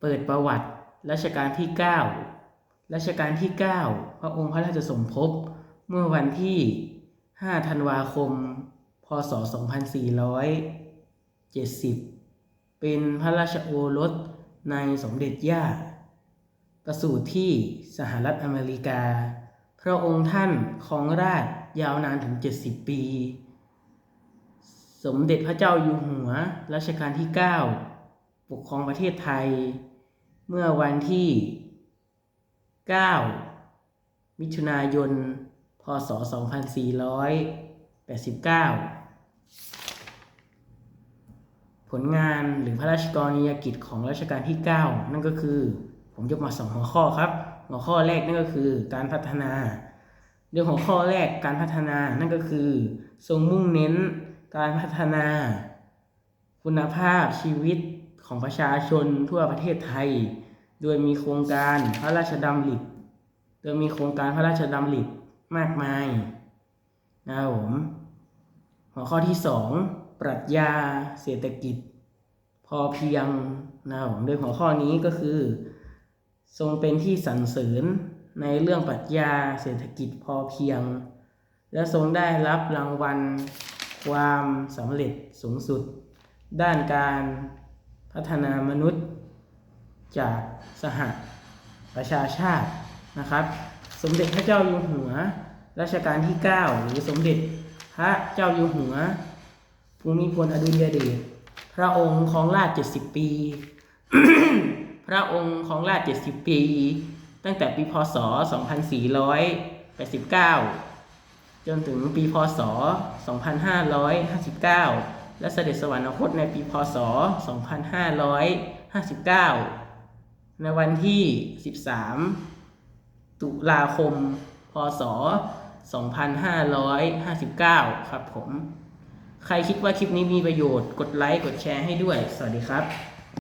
เปิดประวัติรัชกาลที่ 9 รัชกาลที่ 9 พระองค์พระราชสมภพเมื่อวันที่ 5 ธันวาคม พศ 2470 เป็นพระราชโอรสในสมเด็จย่า ประสูติที่สหรัฐอเมริกา พระองค์ท่านครองราชยาวนานถึง 70 ปี สมเด็จพระเจ้าอยู่หัวรัชกาลที่ 9 ปกครองประเทศไทย เมื่อวันที่ 9 มิถุนายน พศ 2489 ผลงานหรือพระราชกรณียกิจของรัชกาลที่ 9 นั่นก็คือ ผมยกมาสองหัวข้อครับ หัวข้อแรกนั่นก็คือการพัฒนาเรื่องหัวข้อแรกการพัฒนานั่นก็คือ ทรงมุ่งเน้นการพัฒนา คุณภาพชีวิต ของประชาชนทั่วประเทศไทย โดยมีโครงการพระราชดำริโดยมีโครงการพระราชดำริมากมายนะครับผมหัวข้อที่สองปรัชญาเศรษฐกิจ พอเพียงนะครับผมโดยหัวข้อนี้ก็คือ ทรงเป็นที่สรรเสริญในเรื่องปรัชญาเศรษฐกิจพอเพียง และทรงได้รับรางวัลความสำเร็จสูงสุด ด้านการ พัฒนามนุษย์จากสหประชาชาตินะครับ สมเด็จพระเจ้าอยู่หัวรัชกาลที่ 9 หรือสมเด็จพระเจ้าอยู่หัวภูมิพลอดุลยเดชพระองค์ของราช70 ปี พระองค์ของราช70 ปี ตั้งแต่ปีพศ 2489 จนถึงปีพศ 2559 และเสด็จสวรรคตในปีพศ 2559 ในวันที่ 13 ตุลาคม พศ 2559 ครับผม ใครคิดว่าคลิปนี้มีประโยชน์ กดไลค์ กดแชร์ให้ด้วย สวัสดีครับ